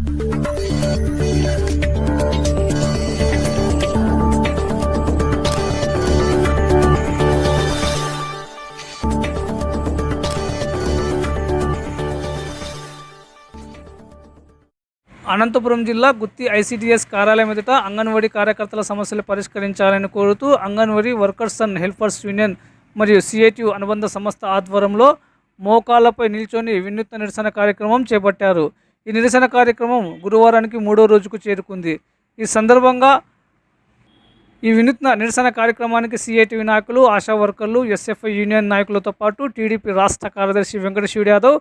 అనంతపురం జిల్లా గుత్తి ఐసిటిఎస్ కార్యాలయం ఎదుట అంగన్వాడీ కార్యకర్తల సమస్యలు పరిష్కరించాలని కోరుతూ anganwadi workers and helpers union మరియు సిఐటియు అనుబంధ సంస్థ ఆధ్వర్యంలో మోకాళ్ళపై నిల్చొని వినూత్న నిరసన కార్యక్రమం చేపట్టారు. ఈ నిరసన కార్యక్రమం గురువారానికి మూడో రోజుకు చేరుకుంది. ఈ సందర్భంగా ఈ వినూత్న నిరసన కార్యక్రమానికి సిఐటివి నాయకులు ఆశా వర్కర్లు ఎస్ఎఫ్ఐ యూనియన్ నాయకులతో పాటు టీడీపీ రాష్ట్ర కార్యదర్శి వెంకటశివుడు యాదవ్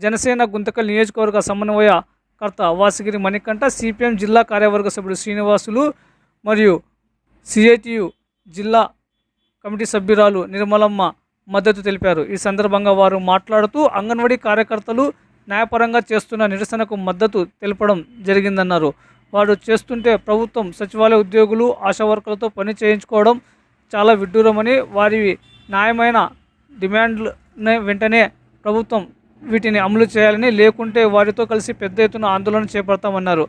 జనసేన గుంతకల్ నియోజకవర్గ సమన్వయకర్త వాసిగిరి మణికంఠ సిపిఎం జిల్లా కార్యవర్గ సభ్యుడు శ్రీనివాసులు మరియు సిఐటియు జిల్లా కమిటీ సభ్యురాలు నిర్మలమ్మ మద్దతు తెలిపారు. ఈ సందర్భంగా వారు మాట్లాడుతూ అంగన్వాడీ కార్యకర్తలు న్యాయపరంగా చేస్తున్న నిరసనకు మద్దతు తెలపడం జరిగిందన్నారు. వారు చేస్తుంటే ప్రభుత్వం సచివాలయ ఉద్యోగులు ఆశా వర్కర్లతో పని చేయించుకోవడం చాలా విడ్డూరమని వారి న్యాయమైన డిమాండ్లు వెంటనే ప్రభుత్వం వీటిని అమలు చేయాలని లేకుంటే వారితో కలిసి పెద్ద ఎత్తున ఆందోళన చేపడతామన్నారు.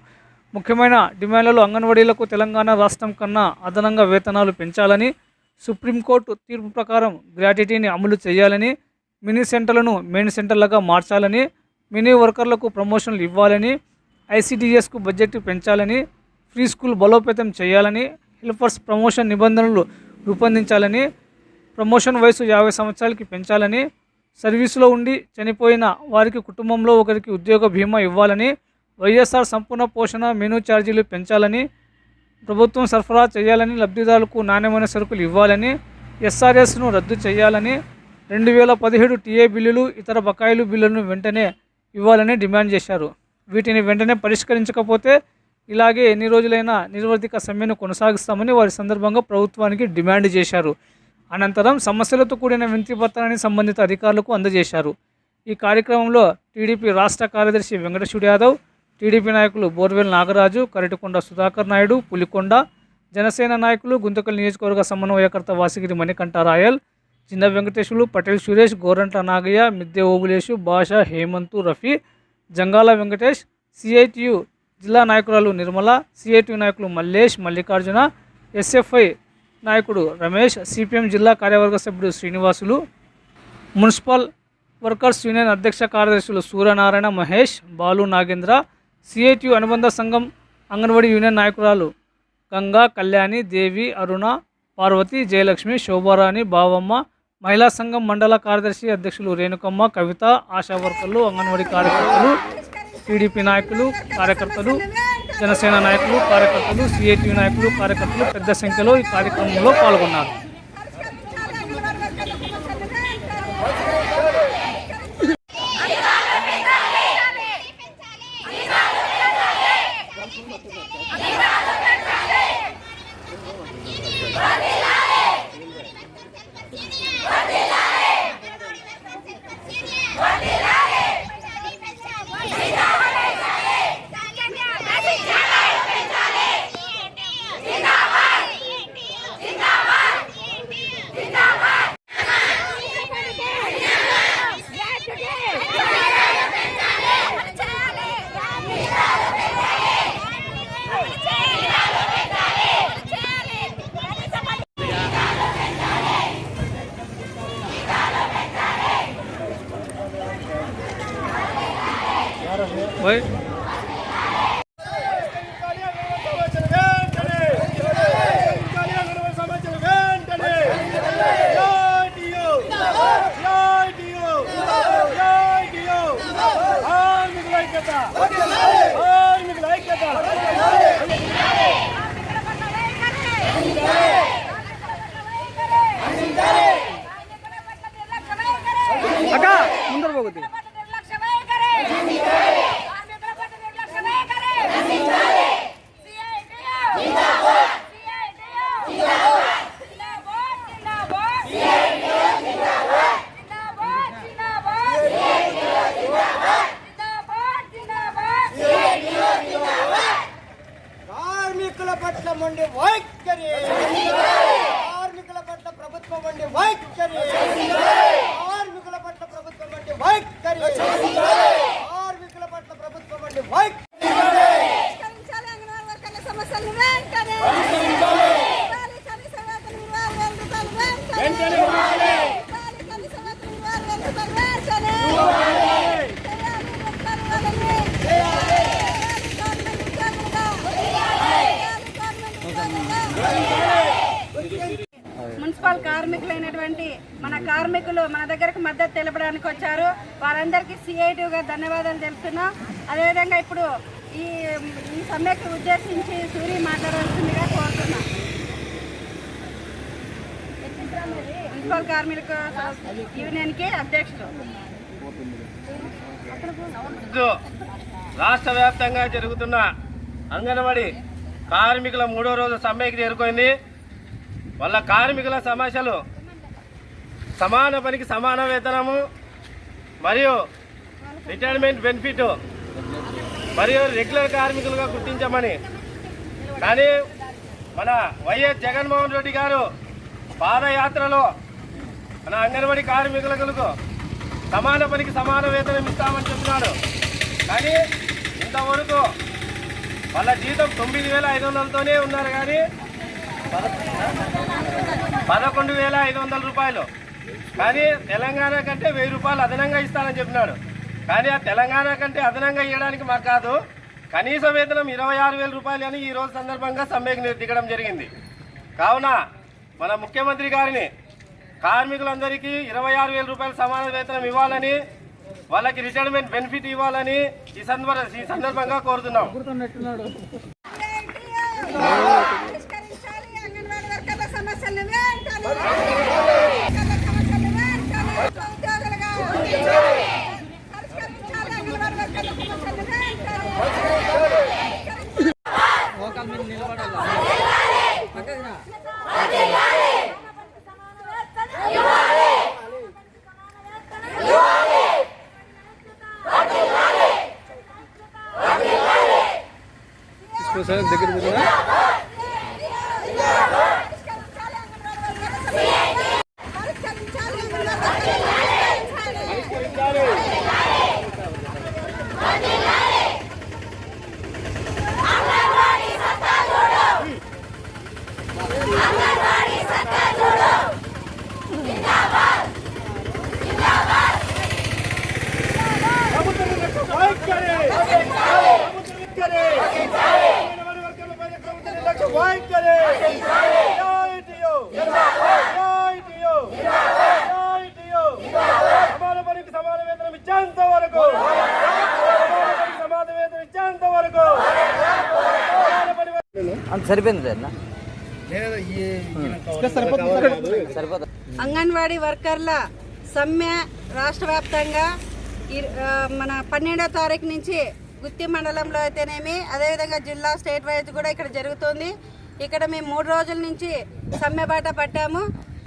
ముఖ్యమైన డిమాండ్లలో అంగన్వాడీలకు తెలంగాణ రాష్ట్రం కన్నా అదనంగా వేతనాలు పెంచాలని సుప్రీంకోర్టు తీర్పు ప్రకారం గ్రాట్యుటీని అమలు చేయాలని మినీ సెంటర్లను మెయిన్ సెంటర్లుగా మార్చాలని మినీ వర్కర్లకు ప్రమోషన్లు ఇవ్వాలని ఐసిడిఎస్కు బడ్జెట్ పెంచాలని ఫ్రీ స్కూల్ బలోపేతం చేయాలని హెల్పర్స్ ప్రమోషన్ నిబంధనలు రూపొందించాలని ప్రమోషన్ వయసు యాభై సంవత్సరాలకి పెంచాలని సర్వీసులో ఉండి చనిపోయిన వారికి కుటుంబంలో ఒకరికి ఉద్యోగ బీమా ఇవ్వాలని వైఎస్ఆర్ సంపూర్ణ పోషణ మెనూ ఛార్జీలు పెంచాలని ప్రభుత్వం సరఫరా చేయాలని లబ్ధిదారులకు నాణ్యమైన సరుకులు ఇవ్వాలని ఎస్ఆర్ఎస్ను రద్దు చేయాలని రెండు వేల పదిహేడు టీఏ బిల్లులు ఇతర బకాయిలు బిల్లులను వెంటనే ఇవ్వాలని డిమాండ్ చేశారు. వీటిని వెంటనే పరిష్కరించకపోతే ఇలాగే ఎన్ని రోజులైనా నిర్వర్తిక సమ్మెను కొనసాగిస్తామని వారి సందర్భంగా ప్రభుత్వానికి డిమాండ్ చేశారు. అనంతరం సమస్యలతో కూడిన వినతి పత్రాన్ని సంబంధిత అధికారులకు అందజేశారు. ఈ కార్యక్రమంలో టీడీపీ రాష్ట్ర కార్యదర్శి వెంకటేశ్వర యాదవ్ టీడీపీ నాయకులు బోర్వెల్ నాగరాజు కరటికొండ సుధాకర్ నాయుడు పులికొండ జనసేన నాయకులు గుంతకల్ నియోజకవర్గ సమన్వయకర్త వాసిగిరి మణికంఠ రాయల్ చిన్న వెంకటేశ్వరులు పటేల్ సురేష్ గోరంట్ల నాగయ్య మిద్దె ఓబులేషు భాష హేమంతు రఫీ జంగాల వెంకటేష్ సిఐటియు జిల్లా నాయకురాలు నిర్మల సిఐటియు నాయకులు మల్లేష్ మల్లికార్జున ఎస్ఎఫ్ఐ నాయకుడు రమేష్ సిపిఎం జిల్లా కార్యవర్గ సభ్యుడు శ్రీనివాసులు మున్సిపల్ వర్కర్స్ యూనియన్ అధ్యక్ష కార్యదర్శులు సూర్యనారాయణ మహేష్ బాలు నాగేంద్ర సిఐటియు అనుబంధ సంఘం అంగన్వాడీ యూనియన్ నాయకురాలు గంగా కళ్యాణి దేవి అరుణ పార్వతి జయలక్ష్మి శోభారాణి బావమ్మ మహిళా సంఘం మండల కార్యదర్శి అధ్యక్షులు రేణుకమ్మ కవిత ఆశా వర్కర్లు అంగన్వాడీ కార్యకర్తలు టీడీపీ నాయకులు కార్యకర్తలు జనసేన నాయకులు కార్యకర్తలు సిఐటి నాయకులు కార్యకర్తలు పెద్ద సంఖ్యలో ఈ కార్యక్రమంలో పాల్గొన్నారు. మన కార్మికులు మన దగ్గరకు మద్దతు తెలపడానికి వచ్చారు. వారందరికీ సిఐటిగా ధన్యవాదాలు తెలుపుతున్నాం. అదేవిధంగా ఇప్పుడు ఈ ఈ సమ్మెకి ఉద్దేశించి సూరి మాట్లాడాల్సిందిగా కోరుతున్నాం. మున్సిపల్ కార్మిక యూనియన్కి అధ్యక్షుడు రాష్ట్ర వ్యాప్తంగా జరుగుతున్న అంగన్వాడీ కార్మికుల మూడో రోజు సమ్మెకి చేరుకుంది. వాళ్ళ కార్మికుల సమస్యలు సమాన పనికి సమాన వేతనము మరియు రిటైర్మెంట్ బెనిఫిట్ మరియు రెగ్యులర్ కార్మికులుగా గుర్తించమని. కానీ మన వైఎస్ జగన్మోహన్ రెడ్డి గారు పాదయాత్రలో మన అంగన్వాడీ కార్మికులకు సమాన పనికి సమాన వేతనం ఇస్తామని చెప్తున్నాడు కానీ ఇంతవరకు వాళ్ళ జీతం తొమ్మిది వేల ఐదు వందలతోనే ఉన్నారు కానీ పదకొండు వేల ఐదు వందల రూపాయలు. కానీ తెలంగాణ కంటే వెయ్యి రూపాయలు అదనంగా ఇస్తానని చెప్పినాడు. కానీ ఆ తెలంగాణ కంటే అదనంగా ఇవ్వడానికి మాకు కాదు. కనీస వేతనం ఇరవై ఆరు వేల రూపాయలు అని ఈ రోజు సందర్భంగా సమ్మెకు దిగడం జరిగింది. కావున మన ముఖ్యమంత్రి గారిని కార్మికులందరికీ ఇరవై ఆరు వేల రూపాయల సమాన వేతనం ఇవ్వాలని వాళ్ళకి రిటైర్మెంట్ బెనిఫిట్ ఇవ్వాలని ఈ సందర్భ ఈ సందర్భంగా కోరుతున్నాం. సమస్యలు దగ్గర పరిష్కరించాలి అంగన్వాడీ వర్కర్ల సమస్యలను వెంటనే పరిష్కరించాలి అంగన్వాడీ వర్కర్ల సమస్యలను పరిష్కరించాలి అంగన్వాడీ వర్కర్ల సమస్యలను సమాన పనికి సమాన వేతనం ఇచ్చేంత వరకు సమాన పనికి సమాన వేతనం ఇచ్చేంత వరకు సమాన పని అంత సరిపోయింది సార్ సరిపోతుంది అంగన్వాడీ వర్కర్ల సమ్మె రాష్ట్ర వ్యాప్తంగా మన పన్నెండో తారీఖు నుంచి గుత్తి మండలంలో అయితేనేమి అదేవిధంగా జిల్లా స్టేట్ వైజ్ కూడా ఇక్కడ జరుగుతుంది. ఇక్కడ మేము మూడు రోజుల నుంచి సమ్మె బాట పట్టాము.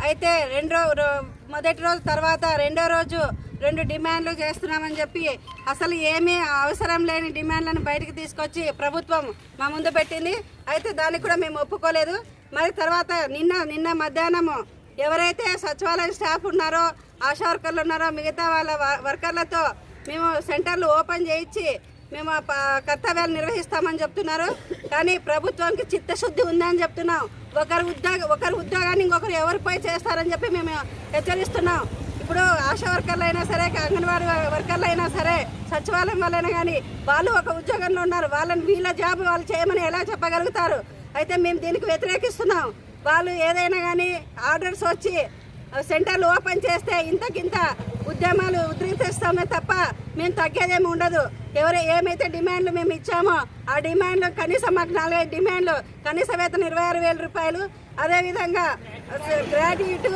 అయితే రెండో రో- మొదటి రోజు తర్వాత రెండో రోజు రెండు డిమాండ్లు చేస్తున్నామని చెప్పి అసలు ఏమీ అవసరం లేని డిమాండ్లను బయటికి తీసుకొచ్చి ప్రభుత్వం మా ముందు పెట్టింది. అయితే దానికి కూడా మేము ఒప్పుకోలేదు. మరి తర్వాత నిన్న నిన్న మధ్యాహ్నము ఎవరైతే సచివాలయం స్టాఫ్ ఉన్నారో ఆశా వర్కర్లు ఉన్నారో మిగతా వాళ్ళ వర్కర్లతో మేము సెంటర్లు ఓపెన్ చేయించి మేము ప- కర్తవ్యాలు నిర్వహిస్తామని చెప్తున్నారు. కానీ ప్రభుత్వానికి చిత్తశుద్ధి ఉందని చెప్తున్నాం. ఒకరు ఉద్యోగ ఒకరు ఉద్యోగాన్ని ఇంకొకరు ఎవరిపై చేస్తారని చెప్పి మేము హెచ్చరిస్తున్నాం. ఇప్పుడు ఆశా వర్కర్లు అయినా సరే అంగన్వాడీ వర్కర్లు అయినా సరే సచివాలయం వాళ్ళైనా కానీ వాళ్ళు ఒక ఉద్యోగంలో ఉన్నారు. వాళ్ళని వీళ్ళ జాబ్ వాళ్ళు చేయమని ఎలా చెప్పగలుగుతారు? అయితే మేము దీనికి వ్యతిరేకిస్తున్నాం. వాళ్ళు ఏదైనా కానీ ఆర్డర్స్ వచ్చి సెంటర్లు ఓపెన్ చేస్తే ఇంతకింత ఉద్యమాలు ఉధృతిస్తామే తప్ప మేము తగ్గేదేమి ఉండదు. ఎవరు ఏమైతే డిమాండ్లు మేము ఇచ్చామో ఆ డిమాండ్లు కనీసం మాకు నాలుగైదు డిమాండ్లు కనీస వేతనం ఇరవై ఆరు వేల రూపాయలు అదేవిధంగా గ్రాడ్యుయేట్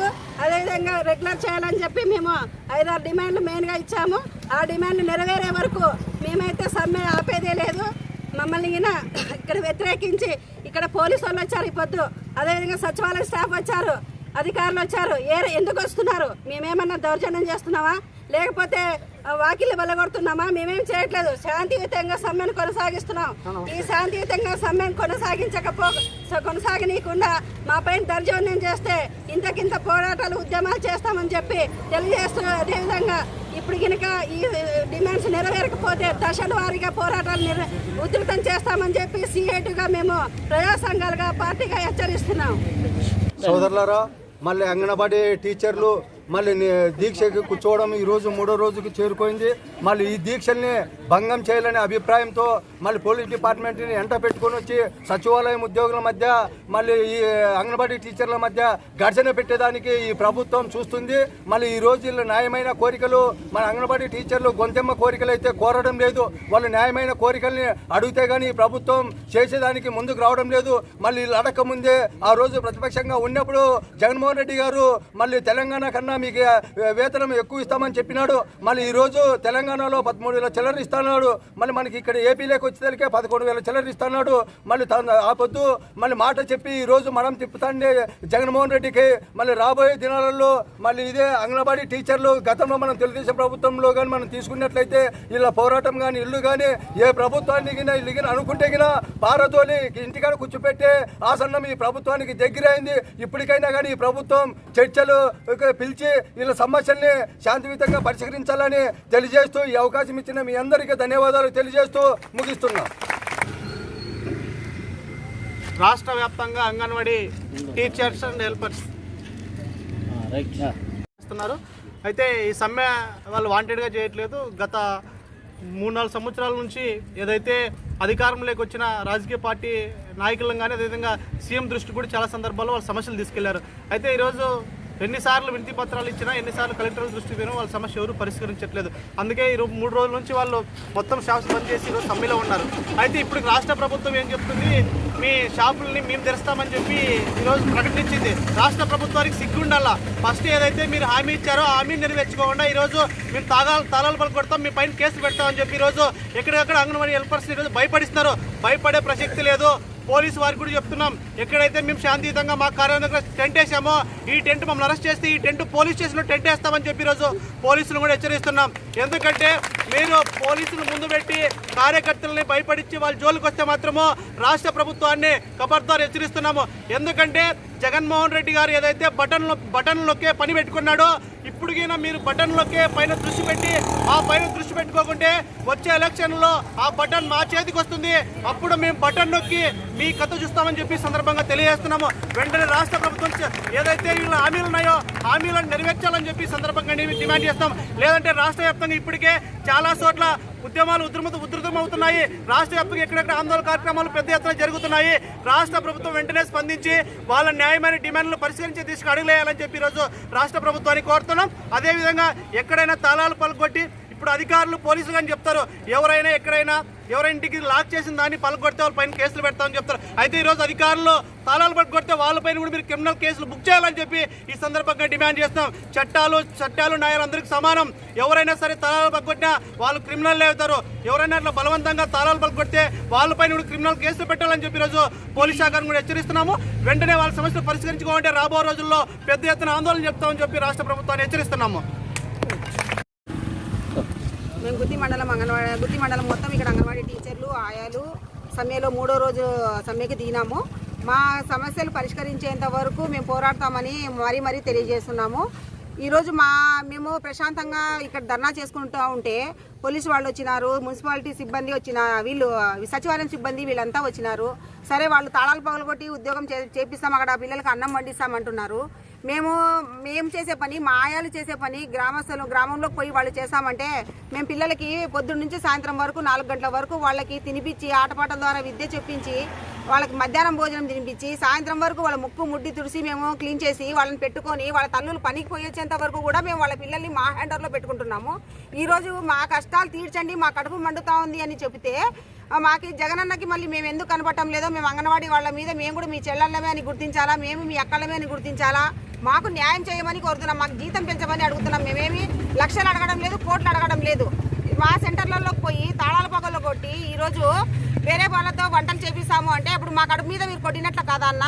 అదేవిధంగా రెగ్యులర్ చేయాలని చెప్పి మేము ఐదారు డిమాండ్లు మెయిన్గా ఇచ్చాము. ఆ డిమాండ్లు నెరవేరే వరకు మేమైతే సమ్మె ఆపేదే లేదు. మమ్మల్ని ఇక్కడ వ్యతిరేకించి ఇక్కడ పోలీసు వాళ్ళు వచ్చారు ఈ పొద్దు అదేవిధంగా సచివాలయ స్టాఫ్ వచ్చారు అధికారులు వచ్చారు. ఏ ఎందుకు వస్తున్నారు? మేమేమన్నా దౌర్జన్యం చేస్తున్నావా లేకపోతే ఆ, వాకిళ్ళు వెళ్ళగొడుతున్నామా మేమేం చేయట్లేదు. శాంతియుతంగా సమ్మెను కొనసాగిస్తున్నాం. ఈ శాంతియుతంగా సమ్మెను కొనసాగించకపో కొనసాగనీయకుండా మా పైన దౌర్జన్యం చేస్తే ఇంతకింత పోరాటాలు ఉద్యమాలు చేస్తామని చెప్పి తెలియజేస్తున్నారు అదేవిధంగా ఇప్పుడు కనుక ఈ డిమాండ్స్ నెరవేరకపోతే దశల వారీగా పోరాటాలు నిర్ ఉధృతం చేస్తామని చెప్పి సిఐటిగా మేము ప్రజా సంఘాలుగా పార్టీగా హెచ్చరిస్తున్నాం. సోదరులారా మళ్ళీ అంగన్వాడీ టీచర్లు మళ్ళీ దీక్షకి కూర్చోవడం ఈ రోజు మూడో రోజుకి చేరుకోయింది. మళ్ళీ ఈ దీక్షల్ని భంగం చేయాలనే అభిప్రాయంతో మళ్ళీ పోలీస్ డిపార్ట్మెంట్ని ఎంట పెట్టుకొని వచ్చి సచివాలయం ఉద్యోగుల మధ్య మళ్ళీ ఈ అంగన్వాడీ టీచర్ల మధ్య ఘర్షణ పెట్టేదానికి ఈ ప్రభుత్వం చూస్తుంది. మళ్ళీ ఈ రోజు న్యాయమైన కోరికలు మన అంగన్వాడీ టీచర్లు గొంతెమ్మ కోరికలు అయితే కోరడం లేదు. వాళ్ళు న్యాయమైన కోరికల్ని అడిగితే కానీ ఈ ప్రభుత్వం చేసేదానికి ముందుకు రావడం లేదు. మళ్ళీ వీళ్ళు ముందే ఆ రోజు ప్రతిపక్షంగా ఉన్నప్పుడు జగన్మోహన్ రెడ్డి గారు మళ్ళీ తెలంగాణ కన్నా మీకు వేతనం ఎక్కువ ఇస్తామని చెప్పినాడు. మళ్ళీ ఈరోజు తెలంగాణలో పదమూడు వేల చిల్లర ఇస్తున్నాడు. మళ్ళీ మనకి ఇక్కడ ఏపీలోకి వచ్చేదానికే పదకొండు వేల చిల్లర ఇస్తున్నాడు. మళ్ళీ తన ఆ పొద్దు మళ్ళీ మాట చెప్పి ఈరోజు మనం తిప్పుతాండే జగన్మోహన్ రెడ్డికి మళ్ళీ రాబోయే దినాలలో మళ్ళీ ఇదే అంగన్వాడీ టీచర్లు గతంలో మనం తెలుగుదేశం ప్రభుత్వంలో కానీ మనం తీసుకున్నట్లయితే ఇలా పోరాటం కానీ ఇల్లు కానీ ఏ ప్రభుత్వానికి గిన ఇల్లు కానీ అనుకుంటే గినా పారతోలి ఇంటికాడ కూర్చోపెట్టే ఆసన్నం ఈ ప్రభుత్వానికి దగ్గరైంది. ఇప్పటికైనా కానీ ఈ ప్రభుత్వం చర్చలు పిలిచి వీళ్ళ సమస్యల్ని శాంతియుతంగా పరిష్కరించాలని తెలియజేస్తూ ఈ అవకాశం ఇచ్చిన మీ అందరికీ ధన్యవాదాలు తెలియజేస్తూ ముగిస్తున్నాం. రాష్ట్ర వ్యాప్తంగా అంగన్వాడీ టీచర్స్ అండ్ హెల్పర్స్ చేస్తున్నారు. అయితే ఈ సమ్మె వాళ్ళు వాంటెడ్గా చేయట్లేదు. గత మూడు నాలుగు సంవత్సరాల నుంచి ఏదైతే అధికారంలోకి వచ్చిన రాజకీయ పార్టీ నాయకులను కానీ అదేవిధంగా సీఎం దృష్టి కూడా చాలా సందర్భాల్లో వాళ్ళ సమస్యలు తీసుకెళ్ళారు. అయితే ఈరోజు ఎన్నిసార్లు వినతి పత్రాలు ఇచ్చినా ఎన్నిసార్లు కలెక్టర్ దృష్టి పోయినా వాళ్ళ సమస్య ఎవరు పరిష్కరించట్లేదు. అందుకే ఈ మూడు రోజుల నుంచి వాళ్ళు మొత్తం షాప్స్ బంద్ చేసి ఈరోజు సమ్మెలో ఉన్నారు. అయితే ఇప్పుడు రాష్ట్ర ప్రభుత్వం ఏం చెప్తుంది? మీ షాపుల్ని మేము తెరుస్తామని చెప్పి ఈరోజు ప్రకటించింది. రాష్ట్ర ప్రభుత్వానికి సిగ్గుండాలా? ఫస్ట్ ఏదైతే మీరు హామీ ఇచ్చారో హామీ నెరవేర్చుకోకుండా ఈరోజు మేము తాగాలు తాళాలు పలు కొడతాం మీ పైన కేసు పెడతామని చెప్పి ఈరోజు ఎక్కడెక్కడ అంగన్వాడీ హెల్పర్స్ని ఈరోజు భయపడిస్తున్నారు. భయపడే ప్రసక్తి లేదు. పోలీసు వారికి కూడా చెప్తున్నాం. ఎక్కడైతే మేము శాంతియుతంగా మా కార్యాలయం దగ్గర టెంట్ వేసామో ఈ టెంట్ మమ్మల్ని అరెస్ట్ చేస్తే ఈ టెంట్ పోలీస్ స్టేషన్లో టెంట్ వేస్తామని చెప్పి ఈరోజు పోలీసులు కూడా హెచ్చరిస్తున్నాం. ఎందుకంటే మీరు పోలీసులు ముందు పెట్టి కార్యకర్తలని భయపడించి వాళ్ళ జోలికి వస్తే మాత్రము రాష్ట్ర ప్రభుత్వాన్ని ఖబర్దార్ హెచ్చరిస్తున్నాము. ఎందుకంటే జగన్మోహన్ రెడ్డి గారు ఏదైతే బటన్లో బటన్లొక్కే పని పెట్టుకున్నాడో ఇప్పుడుగైనా మీరు బటన్లొక్కే పైన దృష్టి పెట్టి ఆ పైన దృష్టి పెట్టుకోకుంటే వచ్చే ఎలక్షన్లో ఆ బటన్ మా చేతికి వస్తుంది. అప్పుడు మేము బటన్ నొక్కి మీ కథ చూస్తామని చెప్పి సందర్భంగా తెలియజేస్తున్నాము. వెంటనే రాష్ట్ర ప్రభుత్వం ఏదైతే వీళ్ళ హామీలు ఉన్నాయో హామీలను నెరవేర్చాలని చెప్పి సందర్భంగా డిమాండ్ చేస్తాం. లేదంటే రాష్ట్ర ఇప్పటికే చాలా చోట్ల ఉద్యమాలు ఉధృత ఉధృతమవుతున్నాయి. రాష్ట్ర వ్యాప్తంగా ఎక్కడెక్కడ ఆందోళన కార్యక్రమాలు పెద్ద ఎత్తున జరుగుతున్నాయి. రాష్ట్ర ప్రభుత్వం వెంటనే స్పందించి వాళ్ళ న్యాయమైన డిమాండ్లు పరిశీలించి తీసుకు అడుగులేయాలని చెప్పి ఈరోజు రాష్ట్ర ప్రభుత్వాన్ని కోరుతున్నాం. అదేవిధంగా ఎక్కడైనా తాళాలు పలుకొట్టి ఇప్పుడు అధికారులు పోలీసులు కానీ చెప్తారు ఎవరైనా ఎక్కడైనా ఎవరింటికి ఇంటికి లాక్ చేసిన దాన్ని పలకొడితే వాళ్ళ పైన కేసులు పెడతామని చెప్తారు. అయితే ఈరోజు అధికారులు తాళాలు పట్టుకొడితే వాళ్ళపైన కూడా మీరు క్రిమినల్ కేసులు బుక్ చేయాలని చెప్పి ఈ సందర్భంగా డిమాండ్ చేస్తున్నాం. చట్టాలు చట్టాలు న్యాయాలు అందరికీ సమానం. ఎవరైనా సరే తాళాలు పట్టుకొట్టినా వాళ్ళు క్రిమినల్ అవుతారు. ఎవరైనా అట్లా బలవంతంగా తాళాలు పట్టుకొడితే వాళ్ళపైన కూడా క్రిమినల్ కేసులు పెట్టాలని చెప్పి ఈరోజు పోలీస్ శాఖను కూడా హెచ్చరిస్తున్నాము. వెంటనే వాళ్ళ సమస్యలు పరిష్కరించుకోవాలంటే రాబో రోజుల్లో పెద్ద ఎత్తున ఆందోళన చెప్తామని చెప్పి రాష్ట్ర ప్రభుత్వాన్ని హెచ్చరిస్తున్నాము. మేము గుత్తి మండలం అంగన్వాడీ గుత్తి మండలం మొత్తం ఇక్కడ అంగన్వాడీ టీచర్లు ఆయాలు సమ్మెలో మూడో రోజు సమ్మెకి దిగినాము. మా సమస్యలు పరిష్కరించేంత వరకు మేము పోరాడతామని మరీ మరీ తెలియజేస్తున్నాము. ఈరోజు మా మేము ప్రశాంతంగా ఇక్కడ ధర్నా చేసుకుంటూ ఉంటే పోలీసు వాళ్ళు వచ్చినారు మున్సిపాలిటీ సిబ్బంది వచ్చిన వీళ్ళు సచివాలయం సిబ్బంది వీళ్ళంతా వచ్చినారు. సరే వాళ్ళు తాళాలు పగలగొట్టి ఉద్యోగం చే చేపిస్తాం అక్కడ పిల్లలకి అన్నం వండిస్తామంటున్నారు మేము మేము చేసే పని మా ఆయాలు చేసే పని గ్రామస్తులు గ్రామంలో పోయి వాళ్ళు చేస్తామంటే మేము పిల్లలకి పొద్దున్న నుంచి సాయంత్రం వరకు నాలుగు గంటల వరకు వాళ్ళకి తినిపించి ఆటపాటల ద్వారా విద్య చెప్పించి వాళ్ళకి మధ్యాహ్నం భోజనం తినిపించి సాయంత్రం వరకు వాళ్ళ ముక్కు ముడ్డి తుడిసి మేము క్లీన్ చేసి వాళ్ళని పెట్టుకొని వాళ్ళ తల్లులు పనికి పోయి వరకు కూడా మేము వాళ్ళ పిల్లల్ని మా హ్యాండర్లో పెట్టుకుంటున్నాము. ఈరోజు మా కష్టాలు తీర్చండి మా కడుపు మండుతా ఉంది అని చెబితే మాకు మాకి జగనన్నకి మళ్ళీ మేము ఎందుకు కనపడటం లేదో మేము అంగన్వాడీ వాళ్ళ మీద మేము కూడా మీ చెల్లెళ్ళమే అని గుర్తించాలా మేము మీ అక్కలమే అని గుర్తించాలా? మాకు న్యాయం చేయమని కోరుతున్నాం మాకు జీతం పెంచమని అడుగుతున్నాం మేమేమి లక్షలు అడగడం లేదు కోట్లు అడగడం లేదు. మా సెంటర్లలోకి పోయి తాళాల పగల్లో కొట్టి ఈరోజు వేరే వాళ్ళతో వంటలు చేపిస్తాము అంటే అప్పుడు మా కడుపు మీద మీరు కొట్టినట్లు కాదా అన్న?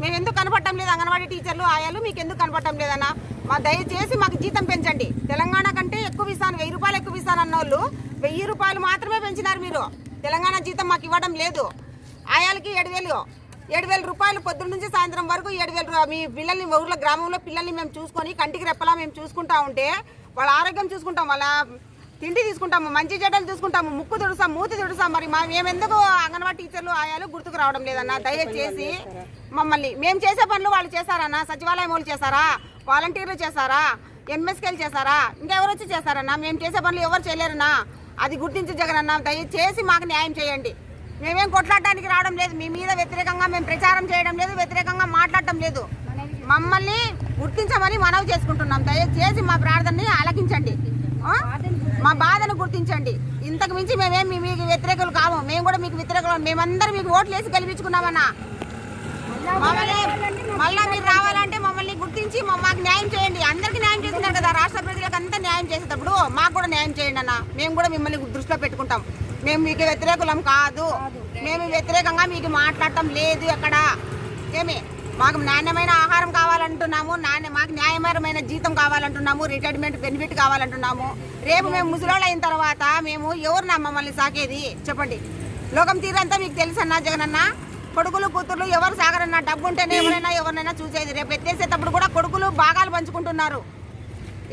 మేము ఎందుకు కనపడటం లేదు అంగన్వాడీ టీచర్లు ఆయాలు? మీకు ఎందుకు కనపడటం లేదన్నా? మా దయచేసి మాకు జీతం పెంచండి. తెలంగాణ కంటే ఎక్కువ ఇస్తాను వెయ్యి రూపాయలు ఎక్కువ ఇస్తాను అన్న వాళ్ళు వెయ్యి రూపాయలు మాత్రమే పెంచినారు మీరు. తెలంగాణ జీతం మాకు ఇవ్వడం లేదు. ఆయాలకి ఏడు వేలు. ఏడు వేల రూపాయలు పొద్దున్న నుంచి సాయంత్రం వరకు ఏడు వేలు మీ పిల్లల్ని ఊర్లో గ్రామంలో పిల్లల్ని మేము చూసుకొని కంటికి రెప్పలా మేము చూసుకుంటా ఉంటే వాళ్ళ ఆరోగ్యం చూసుకుంటాం. వాళ్ళ తిండి తీసుకుంటాము మంచి చెడ్డలు చూసుకుంటాము ముక్కు తుడుస్తాం మూతి తుడుస్తాం. మరి మా మేమెందుకు అంగన్వాడీ టీచర్లు ఆయాలు గుర్తుకు రావడం లేదన్న? దయచేసి మమ్మల్ని మేము చేసే పనులు వాళ్ళు చేశారన్న సచివాలయం వాళ్ళు చేశారా వాలంటీర్లు చేశారా ఎంఎస్కేలు చేశారా ఇంకెవరు వచ్చి చేశారన్నా మేము చేసే పనులు ఎవరు చేయలేరన్నా? అది గుర్తించి జగన్ అన్న దయచేసి మాకు న్యాయం చేయండి. మేమేం కొట్లాడడానికి రావడం లేదు. మీ మీద వ్యతిరేకంగా మేము ప్రచారం చేయడం లేదు వ్యతిరేకంగా మాట్లాడటం లేదు. మమ్మల్ని గుర్తించమని మనవి చేసుకుంటున్నాం. దయచేసి మా ప్రార్థనని ఆలకించండి. ఆ? మా బాధను గుర్తించండి. ఇంతకు మించి మేమేం మీ- మీకు వ్యతిరేకులు కాము. మేము కూడా మీకు వ్యతిరేకులు మేమందరం మీకు ఓట్లు వేసి గెలిపించుకున్నామన్నా. మమ్మల్ని మళ్ళా మీరు రావాలంటే మమ్మల్ని గుర్తించి మాకు న్యాయం చేయండి. అందరికీ న్యాయం చేస్తున్నారు కదా. రాష్ట్ర ప్రజలకు అంతా న్యాయం చేసేటప్పుడు మాకు కూడా న్యాయం చేయండి అన్న. మేము కూడా మిమ్మల్ని దృష్టిలో పెట్టుకుంటాం. మేము మీకు వ్యతిరేకులం కాదు. మేము వ్యతిరేకంగా మీకు మాట్లాడటం లేదు ఎక్కడ. ఏమి? మాకు నాణ్యమైన ఆహారం కావాలంటున్నాము నాణ్య మాకు న్యాయపరమైన జీతం కావాలంటున్నాము రిటైర్మెంట్ బెనిఫిట్ కావాలంటున్నాము. రేపు మేము ముసలోళ్ళు అయిన తర్వాత మేము ఎవరు మమ్మల్ని సాకేది? చెప్పండి. లోకం తీరంతా మీకు తెలుసన్నా జగనన్న? కొడుకులు కూతుర్లు ఎవరు సాగరన్నా? డబ్బు ఉంటేనే ఎవరైనా ఎవరినైనా చూసేది. రేపు ఎత్తేసేటప్పుడు కూడా కొడుకులు భాగాలు పంచుకుంటున్నారు.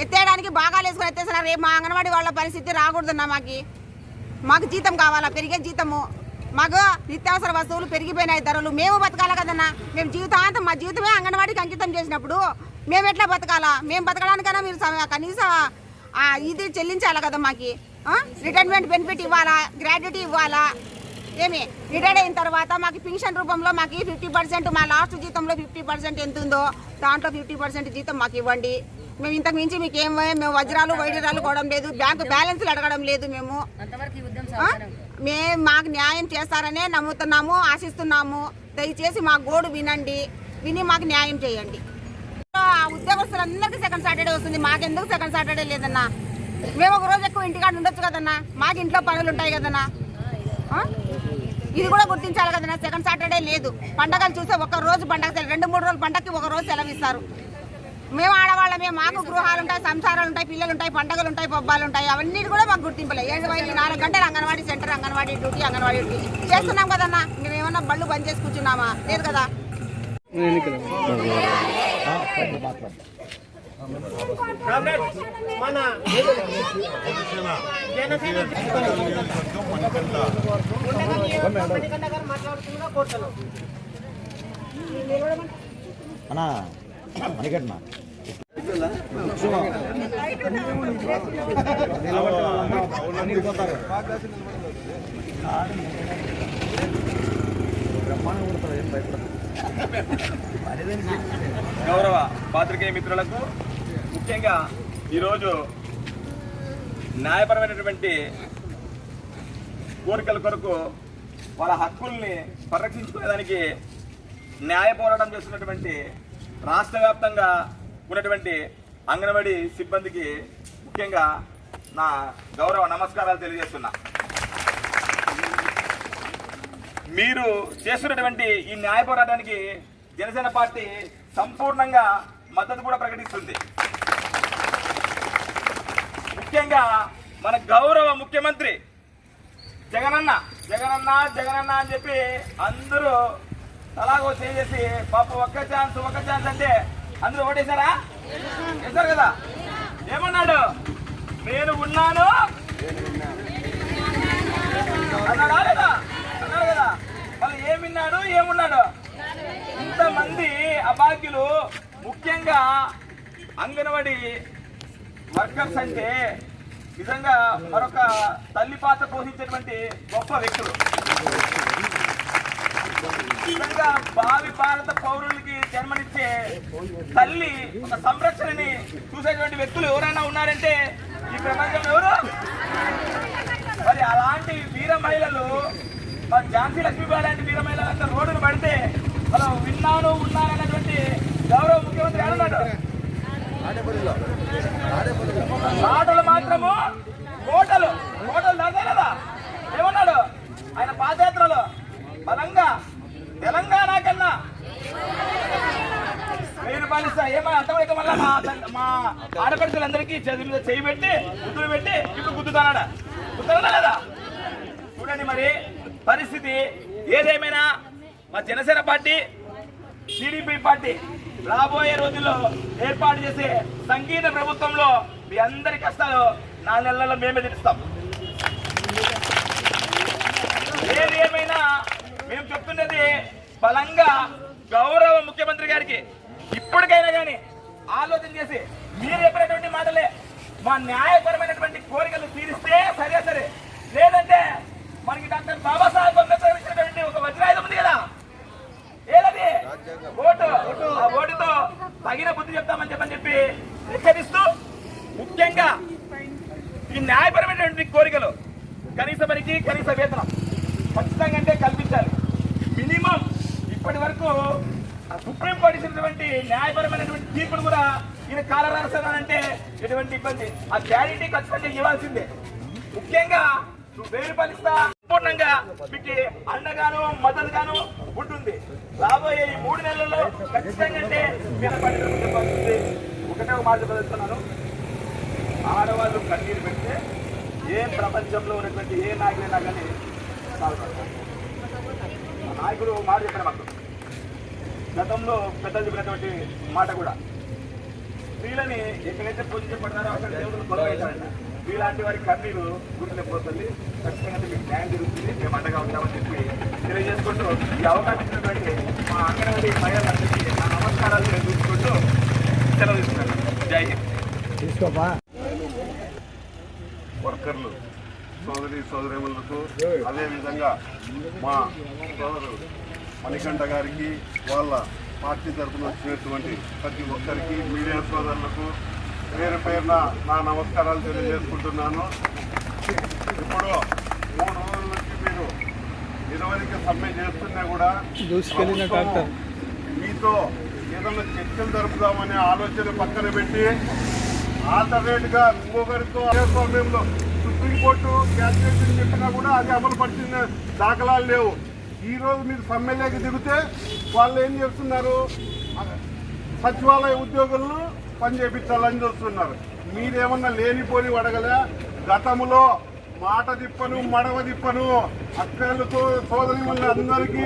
ఎత్తేయడానికి భాగాలు వేసుకొని ఎత్తేస్తున్నారు. రేపు మా అంగన్వాడీ వాళ్ళ పరిస్థితి రాకూడదన్నా మాకు? మాకు జీతం కావాలా? పెరిగే జీతము? మాకు నిత్యావసర వస్తువులు పెరిగిపోయినాయి ధరలు. మేము బతకాలా కదన్నా? మేము జీవితాంతం మా జీవితమే అంగన్వాడీకి అంకితం చేసినప్పుడు మేము ఎట్లా బతకాలా? మేము బతకడానికైనా మీరు కనీసం ఇది చెల్లించాలా కదా మాకి? రిటైర్మెంట్ బెనిఫిట్ ఇవ్వాలా? గ్రాడ్యుటీ ఇవ్వాలా? ఏమి? రిటైర్డ్ అయిన తర్వాత మాకు పెన్షన్ రూపంలో మాకు ఫిఫ్టీ పర్సెంట్ మా లాస్ట్ జీతంలో ఫిఫ్టీ పర్సెంట్ ఎంత ఉందో దాంట్లో ఫిఫ్టీ పర్సెంట్ జీతం మాకు ఇవ్వండి. మేము ఇంతకు మించి మీకు ఏం మేము వజ్రాలు వైడ్రాలు కొనడం లేదు. బ్యాంకు బ్యాలెన్స్లు అడగడం లేదు మేము? మేము మాకు న్యాయం చేస్తారనే నమ్ముతున్నాము ఆశిస్తున్నాము. దయచేసి మా గోడు వినండి. విని మాకు న్యాయం చేయండి. ఆ ఉద్యోగస్తులందరికీ సెకండ్ సాటర్డే వస్తుంది. మాకెందుకు సెకండ్ సాటర్డే లేదన్నా? మేము ఒక రోజు ఎక్కువ ఇంటికాడ ఉండొచ్చు కదన్నా? మాకు ఇంట్లో పనులు ఉంటాయి కదన్నా? ఇది కూడా గుర్తించాలి కదన్నా? సెకండ్ సాటర్డే లేదు. పండగలు చూస్తే ఒక రోజు పండగ రెండు మూడు రోజులు పండగకి ఒక రోజు సెలవు ఇస్తారు మేము ఆడవాళ్ళమే మాకు గృహాలు ఉంటాయి సంసారాలు ఉంటాయి పిల్లలు ఉంటాయి పండగలు ఉంటాయి పబ్బాలు ఉంటాయి అవన్నీ కూడా మాకు గుర్తింపులే. ఏడు వైపు నాలుగు గంటలు anganwadi centre anganwadi duty anganwadi duty. చేస్తున్నాం కదన్నా మేము ఏమన్నా బళ్ళు బంద్ చేసి కూర్చున్నామా? లేదు కదా? మన మణికట్న. గౌరవ పాత్రికేయ మిత్రులకు ముఖ్యంగా ఈరోజు న్యాయపరమైనటువంటి కోరికల కొరకు వాళ్ళ హక్కుల్ని పరిరక్షించుకునేదానికి న్యాయ పోరాటం చేస్తున్నటువంటి రాష్ట్ర వ్యాప్తంగా ఉన్నటువంటి అంగన్వాడీ సిబ్బందికి ముఖ్యంగా నా గౌరవ నమస్కారాలు తెలియజేస్తున్నా. మీరు చేస్తున్నటువంటి ఈ న్యాయ పోరాటానికి జనసేన పార్టీ సంపూర్ణంగా మద్దతు కూడా ప్రకటిస్తుంది. ముఖ్యంగా మన గౌరవ ముఖ్యమంత్రి జగనన్న జగనన్న జగనన్న అని చెప్పి అందరూ అలాగో చేసి పాప ఒక్క ఛాన్స్ ఒక్క ఛాన్స్ అంటే అందరూ ఓటేశారా? వేశారు కదా? ఏమన్నాడు? నేను ఉన్నాను. అన్నాడా లేదా? అన్నాడు కదా. మళ్ళీ ఏమిన్నాడు? ఏమున్నాడు? ఇంతమంది అభాగ్యులు ముఖ్యంగా అంగన్వాడి వర్కర్స్ అంటే నిజంగా మరొక తల్లి పాత్ర పోషించేటువంటి గొప్ప వ్యక్తులు. నిజంగా భావి భారత పౌరులకి జన్మనిచ్చే తల్లి ఒక సంరక్షణని చూసేటువంటి వ్యక్తులు ఎవరైనా ఉన్నారంటే ఈ ప్రపంచంలో ఎవరు? మరి అలాంటి వీర మహిళలు మరి ఝాన్సీ లక్ష్మీబాయి లాంటి వీర మహిళలు అంతా రోడ్డును పడితే మనం విన్నాను ఉన్నాను అన్నటువంటి గౌరవ ముఖ్యమంత్రి ఏమన్నాడు మాటలు మాత్రము కోటలు కోటలు దాదాలేదా ఏమన్నాడు? ఆయన పాదయాత్రలో బలంగా తెలంగాణ కన్నా వెయ్యి ఏమో ఇస్తా ఏమో మళ్ళీ మా మా ఆడపడుచులందరికీ చదువులు చేయి పెట్టి గుద్దులు పెట్టి ఇప్పుడు గుద్దుతానాడా గుద్దుతానా లేదా? చూడండి మరి పరిస్థితి ఏదేమైనా మా జనసేన పార్టీ టీడీపీ పార్టీ రాబోయే రోజుల్లో ఏర్పాటు చేసే సంగీత ప్రభుత్వంలో మీ అందరి కష్టాలు నాలుగు నెలల్లో మేమే తెలుస్తాం ఏది ఏమైనా మేము చెప్తున్నది బలంగా గౌరవ ముఖ్యమంత్రి గారికి ఇప్పటికైనా కానీ ఆలోచన చేసి మీరు చెప్పినటువంటి మాటలే మా న్యాయపరమైనటువంటి కోరికలు తీరిస్తే సరే సరే. లేదంటే మనకి డాక్టర్ బాబాసాహెబ్ అంబేద్కర్ ఇచ్చినటువంటి ఒక వజ్రాయుధం ఉంది కదా. ఏదది? ఓటు. ఆ ఓటుతో తగిన బుద్ధి చెప్తామని చెప్పని చెప్పి హెచ్చరిస్తూ ముఖ్యంగా ఈ న్యాయపరమైనటువంటి కోరికలు కనీస పనికి కనీస వేతనం ఖచ్చితంగా అంటే కల్పించాలి. మినిమం ఇప్పటి వరకు సుప్రీంకోర్టు ఇచ్చినటువంటి న్యాయపరమైనటువంటి తీర్పును కూడా ఈయన కాలరాస్తానంటే ఎటువంటి ఇబ్బంది? ఆ క్లారిటీ ఖచ్చితంగా ఇవ్వాల్సిందే. ముఖ్యంగా నువ్వు వెయ్యి రూపాయలు సంపూర్ణంగా మీకు అండగాను మద్దతుగాను ఉంటుంది. రాబోయే ఈ మూడు నెలల్లో ఖచ్చితంగా అంటే ఒకటే ఒక మాట చదువుతున్నాను ఆడవాళ్ళు కన్నీరు పెడితే ఏ ప్రపంచంలో ఉన్నటువంటి ఏ నాయకులైనా కానీ బాధపడతారు. నాయకుడు మాట చెప్పాడు మాకు. గతంలో పెద్దలు చెప్పినటువంటి మాట కూడా. స్త్రీలని ఎక్కడైతే పూజించబడతారో అక్కడ దేవుడు కొలవేశారంట మీలాంటి వారి కన్నీరు గుర్తులే పోతుంది. ఖచ్చితంగా మీకు న్యాయం జరుగుతుంది. మేము అండగా ఉంటామని చెప్పి తెలియజేసుకుంటూ ఈ అవకాశం ఇచ్చినటువంటి మా అంగన్వాడీ మహిళలందరికీ నా నమస్కారాలు తెలియజేసుకుంటూ సెలవు తీసుకున్నాను. జై హింద్. వర్కర్లు సోదరి సోదరిములకు అదేవిధంగా మా సోదరు మణికంఠ గారికి వాళ్ళ పార్టీ తరఫున వచ్చినటువంటి ప్రతి ఒక్కరికి మీడియా సోదరులకు పేరు పేరున నా నమస్కారాలు తెలియజేసుకుంటున్నాను. ఇప్పుడు మూడు రోజుల నుంచి మీరు నిరవధిక సమ్మె చేస్తున్నా కూడా మీతో ఏదైనా చర్చలు జరుపుదామనే ఆలోచన పక్కన పెట్టి ఆల్టర్నేట్గా ఇంకొకరితో అదే సమయంలో సుప్రీంకోర్టు క్యాల్కులేషన్ చెప్పినా కూడా అది అమలు పరిచిన దాఖలాలు లేవు. ఈరోజు మీరు సమ్మెల్యేకి దిగితే వాళ్ళు ఏం చేస్తున్నారు? సచివాలయ ఉద్యోగులను పని చేపించాలని చూస్తున్నారు. మీరేమన్నా లేనిపోని అడగలే? గతంలో మాట తిప్పను మడవ తిప్పను అక్కలతో సోదరి అందరికీ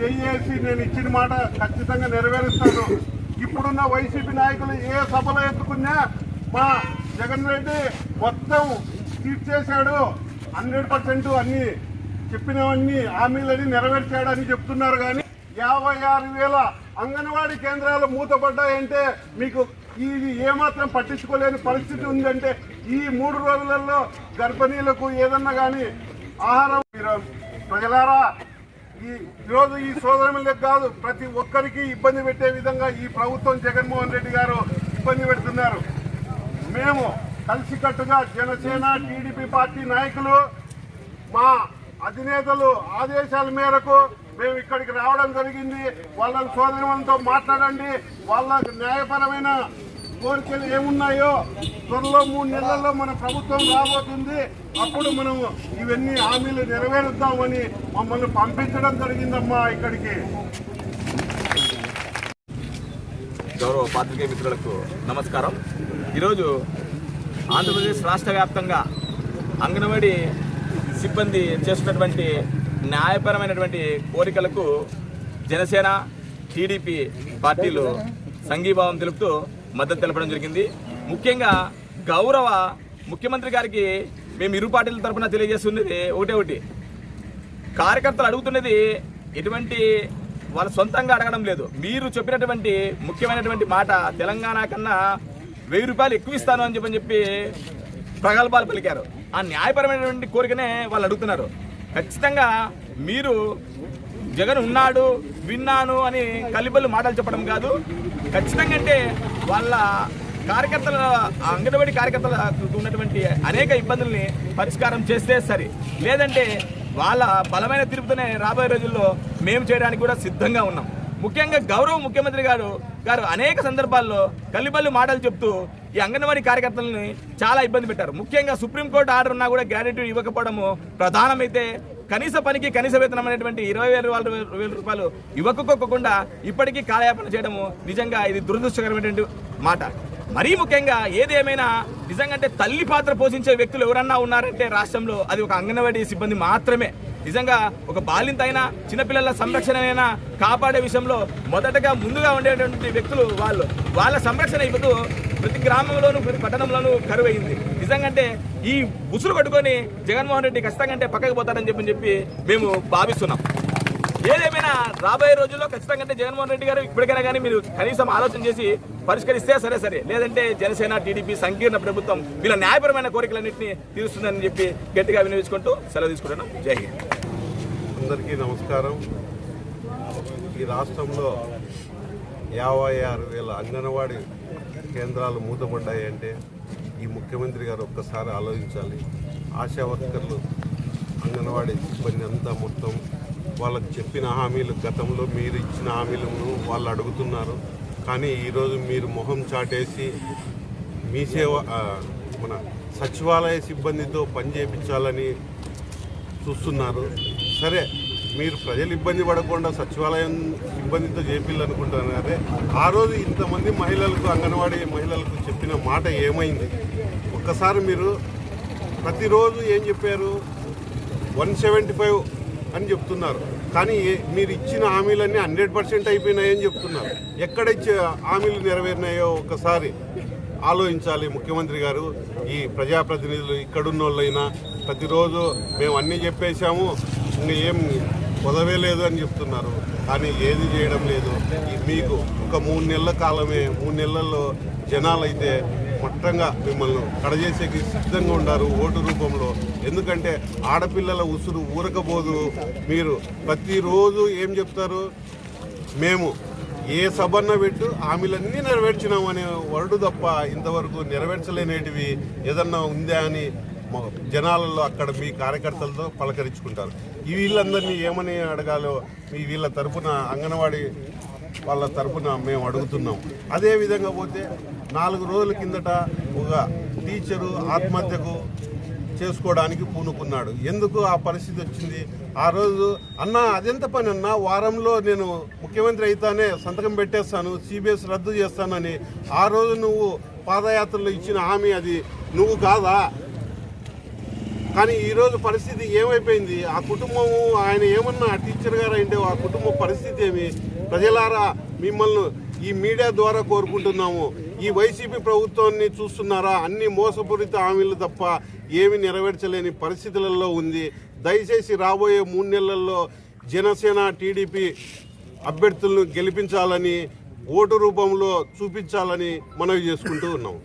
చెయ్యేసి నేను ఇచ్చిన మాట ఖచ్చితంగా నెరవేరుస్తాను. ఇప్పుడున్న వైసీపీ నాయకులు ఏ సభలో ఎత్తుకున్నా మా జగన్ రెడ్డి మొత్తం తీర్చేశాడు హండ్రెడ్ పర్సెంట్ అన్ని చెప్పినవన్నీ హామీలని నెరవేర్చాడని చెప్తున్నారు కానీ యాభై ఆరు వేల అంగన్వాడీ కేంద్రాలు మూతపడ్డాయంటే మీకు ఇది ఏమాత్రం పట్టించుకోలేని పరిస్థితి ఉందంటే ఈ మూడు రోజులలో గర్భిణీలకు ఏదన్నా కానీ ఆహారం ప్రజలారా ఈ ఈరోజు ఈ సోదరులకు కాదు ప్రతి ఒక్కరికి ఇబ్బంది పెట్టే విధంగా ఈ ప్రభుత్వం జగన్మోహన్ రెడ్డి గారు ఇబ్బంది పెడుతున్నారు. మేము కలిసికట్టుగా జనసేన టీడీపీ పార్టీ నాయకులు మా అధినేతలు ఆదేశాల మేరకు మేము ఇక్కడికి రావడం జరిగింది. వాళ్ళ సోదరులతో మాట్లాడండి. వాళ్ళ న్యాయపరమైన కోరికలు ఏమున్నాయో త్వరలో మూడు నెలల్లో మన ప్రభుత్వం రాబోతుంది. అప్పుడు మనం ఇవన్నీ హామీలు నెరవేరుద్దామని మమ్మల్ని పంపించడం జరిగిందమ్మా ఇక్కడికి. గౌరవ పాత్రికేయ మిత్రులకు నమస్కారం. ఈరోజు ఆంధ్రప్రదేశ్ రాష్ట్ర వ్యాప్తంగా అంగన్వాడీ సిబ్బంది చేస్తున్నటువంటి న్యాయపరమైనటువంటి కోరికలకు జనసేన టీడీపీ పార్టీలు సంఘీభావం తెలుపుతూ మద్దతు తెలపడం జరిగింది. ముఖ్యంగా గౌరవ ముఖ్యమంత్రి గారికి మేము ఇరు పార్టీల తరఫున తెలియజేస్తున్నది ఒకటే ఒకటి. కార్యకర్తలు అడుగుతున్నది ఎటువంటి వాళ్ళ సొంతంగా అడగడం లేదు. మీరు చెప్పినటువంటి ముఖ్యమైనటువంటి మాట తెలంగాణ కన్నా వెయ్యి రూపాయలు ఎక్కువ ఇస్తాను అని చెప్పని చెప్పి ప్రగల్భాలు పలికారు. ఆ న్యాయపరమైనటువంటి కోరికనే వాళ్ళు అడుగుతున్నారు. ఖచ్చితంగా మీరు జగన్ ఉన్నాడు విన్నాను అని కలిబల్లి మాటలు చెప్పడం కాదు. ఖచ్చితంగా అంటే వాళ్ళ కార్యకర్తల అంగన్వాడీ కార్యకర్తలకు ఉన్నటువంటి అనేక ఇబ్బందుల్ని పరిష్కారం చేస్తే సరి. లేదంటే వాళ్ళ బలమైన తీర్పుతోనే రాబోయే రోజుల్లో మేము చేయడానికి కూడా సిద్ధంగా ఉన్నాం. ముఖ్యంగా గౌరవ ముఖ్యమంత్రి గారు గారు అనేక సందర్భాల్లో కలిబల్లు మాటలు చెప్తూ ఈ అంగన్వాడీ కార్యకర్తలని చాలా ఇబ్బంది పెట్టారు. ముఖ్యంగా సుప్రీంకోర్టు ఆర్డర్ ఉన్నా కూడా గ్రాడ్యుటీ ఇవ్వకపోవడము ప్రధానమైతే కనీస పనికి కనీస వేతనం అనేటువంటి ఇరవై వేల వేల రూపాయలు ఇవ్వకపోకుండా ఇప్పటికీ కాలయాపన చేయడము నిజంగా ఇది దురదృష్టకరమైనటువంటి మాట. మరీ ముఖ్యంగా ఏదేమైనా నిజంగా అంటే తల్లి పాత్ర పోషించే వ్యక్తులు ఎవరన్నా ఉన్నారంటే రాష్ట్రంలో అది ఒక అంగన్వాడీ సిబ్బంది మాత్రమే. నిజంగా ఒక బాలింత అయినా చిన్నపిల్లల సంరక్షణనైనా కాపాడే విషయంలో మొదటగా ముందుగా ఉండేటువంటి వ్యక్తులు వాళ్ళు. వాళ్ళ సంరక్షణ ఇప్పుడు ప్రతి గ్రామంలోనూ ప్రతి పట్టణంలోనూ కరువు అయింది నిజంగా అంటే ఈ ఉసురు కట్టుకొని జగన్మోహన్ రెడ్డి ఖచ్చితంగా అంటే పక్కకు పోతారని చెప్పి చెప్పి మేము భావిస్తున్నాం. ఏదేమైనా రాబోయే రోజుల్లో ఖచ్చితంగా అంటే జగన్మోహన్ రెడ్డి గారు ఇప్పటికైనా కానీ మీరు కనీసం ఆలోచన చేసి పరిష్కరిస్తే సరే సరే. లేదంటే జనసేన టీడీపీ సంకీర్ణ ప్రభుత్వం వీళ్ళ న్యాయపరమైన కోరికలన్నింటినీ తీరుస్తుందని చెప్పి గట్టిగా వినియోగించుకుంటూ సెలవు తీసుకుంటున్నాం. జై హింద్. అందరికీ నమస్కారం. ఈ రాష్ట్రంలో యాభై ఆరు వేల అంగన్వాడీ కేంద్రాలు మూతపడ్డాయంటే ఈ ముఖ్యమంత్రి గారు ఒక్కసారి ఆలోచించాలి. ఆశా వర్కర్లు అంగన్వాడీ సిబ్బంది అంతా మొత్తం వాళ్ళకి చెప్పిన హామీలు గతంలో మీరు ఇచ్చిన హామీలను వాళ్ళు అడుగుతున్నారు. కానీ ఈరోజు మీరు మొహం చాటేసి మీ సేవ మన సచివాలయ సిబ్బందితో పని చేయించాలని చూస్తున్నారు. సరే మీరు ప్రజలు ఇబ్బంది పడకుండా సచివాలయం ఇబ్బందితో సిబ్బందితో అదే ఆ రోజు ఇంతమంది మహిళలకు అంగన్వాడీ మహిళలకు చెప్పిన మాట ఏమైంది? ఒక్కసారి మీరు ప్రతిరోజు ఏం చెప్పారు? వన్ సెవెంటీ ఫైవ్ అని చెప్తున్నారు. కానీ ఏ- మీరు ఇచ్చిన హామీలన్నీ హండ్రెడ్ పర్సెంట్ అయిపోయినాయని చెప్తున్నారు. ఎక్కడ ఇచ్చే హామీలు నెరవేరినాయో ఒకసారి ఆలోచించాలి ముఖ్యమంత్రి గారు. ఈ ప్రజాప్రతినిధులు ఇక్కడున్న వాళ్ళైనా ప్రతిరోజు మేము అన్నీ చెప్పేశాము. ఇంకా ఏం కుదవే లేదు అని చెప్తున్నారు. కానీ ఏది చేయడం లేదు. మీకు ఒక మూడు నెలల కాలమే మూడు నెలల్లో జనాలైతే మొట్టంగా మిమ్మల్ని కడజేసేకి సిద్ధంగా ఉన్నారు ఓటు రూపంలో. ఎందుకంటే ఆడపిల్లల ఉసురు ఊరకపోదు. మీరు ప్రతిరోజు ఏం చెప్తారు? మేము ఏ సభన్న పెట్టు హామీలన్నీ నెరవేర్చినామనే వరుడు తప్ప ఇంతవరకు నెరవేర్చలేనేటివి ఏదన్నా ఉందా అని జనాలలో అక్కడ మీ కార్యకర్తలతో పలకరించుకుంటారు. ఈ వీళ్ళందరినీ ఏమని అడగాలో మీ వీళ్ళ తరపున అంగన్వాడీ వాళ్ళ తరఫున మేము అడుగుతున్నాం. అదేవిధంగా పోతే నాలుగు రోజుల కిందట ఒక టీచరు ఆత్మహత్యకు చేసుకోవడానికి పూనుకున్నాడు. ఎందుకు ఆ పరిస్థితి వచ్చింది? ఆ రోజు అన్న అదెంత పని అన్న వారంలో నేను ముఖ్యమంత్రి అయితానే సంతకం పెట్టేస్తాను సిబిఎస్ రద్దు చేస్తానని ఆ రోజు నువ్వు పాదయాత్రలో ఇచ్చిన హామీ అది. నువ్వు కాదా? కానీ ఈరోజు పరిస్థితి ఏమైపోయింది? ఆ కుటుంబము ఆయన ఏమన్నా ఆ టీచర్ గారు అంటే ఆ కుటుంబ పరిస్థితి ఏమి? ప్రజలారా మిమ్మల్ని ఈ మీడియా ద్వారా కోరుకుంటున్నాము. ఈ వైసీపీ ప్రభుత్వాన్ని చూస్తున్నారా? అన్ని మోసపూరిత హామీలు తప్ప ఏమి నెరవేర్చలేని పరిస్థితులలో ఉంది. దయచేసి రాబోయే మూడు నెలల్లో జనసేన టీడీపీ అభ్యర్థులను గెలిపించాలని ఓటు రూపంలో చూపించాలని మనవి చేసుకుంటూ ఉన్నాము.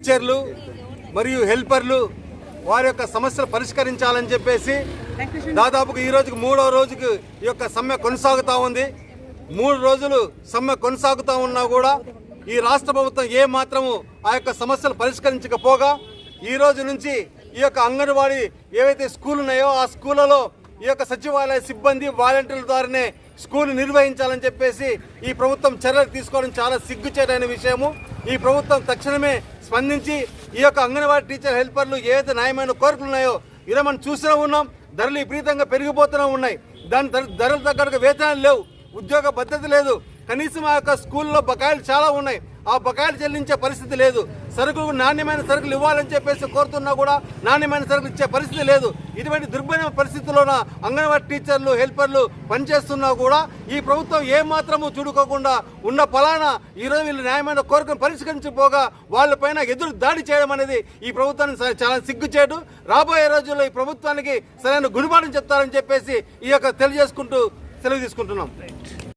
టీచర్లు మరియు హెల్పర్లు వారి యొక్క సమస్యలు పరిష్కరించాలని చెప్పేసి దాదాపుగా ఈ రోజుకి మూడో రోజుకి ఈ యొక్క సమ్మె కొనసాగుతూ ఉంది. మూడు రోజులు సమ్మె కొనసాగుతూ ఉన్నా కూడా ఈ రాష్ట్ర ప్రభుత్వం ఏ మాత్రము ఆ యొక్క సమస్యలు పరిష్కరించకపోగా ఈ రోజు నుంచి ఈ యొక్క అంగన్వాడీ ఏవైతే స్కూల్ ఉన్నాయో ఆ స్కూళ్ళలో ఈ యొక్క సచివాలయ సిబ్బంది వాలంటీర్ల ద్వారానే స్కూల్ నిర్వహించాలని చెప్పేసి ఈ ప్రభుత్వం చర్యలు తీసుకోవడం చాలా సిగ్గుచేటైన విషయము. ఈ ప్రభుత్వం తక్షణమే స్పందించి ఈ యొక్క అంగన్వాడీ టీచర్ హెల్పర్లు ఏదైతే న్యాయమైన కోరికలు ఉన్నాయో ఇలా మనం చూస్తూనే ఉన్నాం. ధరలు విపరీతంగా పెరిగిపోతూనే ఉన్నాయి. దాని ధర- ధరలు తగ్గట్టుగా వేతనాలు లేవు. ఉద్యోగ భద్రత లేదు. కనీసం ఆ యొక్క స్కూల్లో బకాయిలు చాలా ఉన్నాయి. ఆ బకాయిలు చెల్లించే పరిస్థితి లేదు. సరుకులు నాణ్యమైన సరుకులు ఇవ్వాలని చెప్పేసి కోరుతున్నా కూడా నాణ్యమైన సరుకులు ఇచ్చే పరిస్థితి లేదు. ఇటువంటి దుర్భరమైన పరిస్థితుల్లోన అంగన్వాడీ టీచర్లు హెల్పర్లు పనిచేస్తున్నా కూడా ఈ ప్రభుత్వం ఏమాత్రము చూడుకోకుండా ఉన్న ఫలానా ఈరోజు వీళ్ళు న్యాయమైన కోరికను పరిష్కరించబోగా వాళ్ళపైన ఎదురు దాడి చేయడం అనేది ఈ ప్రభుత్వానికి చాలా సిగ్గుచేటు. రాబోయే రోజుల్లో ఈ ప్రభుత్వానికి సరైన గుణపాఠం చెప్తారని చెప్పేసి ఈ యొక్క తెలియజేసుకుంటూ సెలవు తీసుకుంటున్నాం.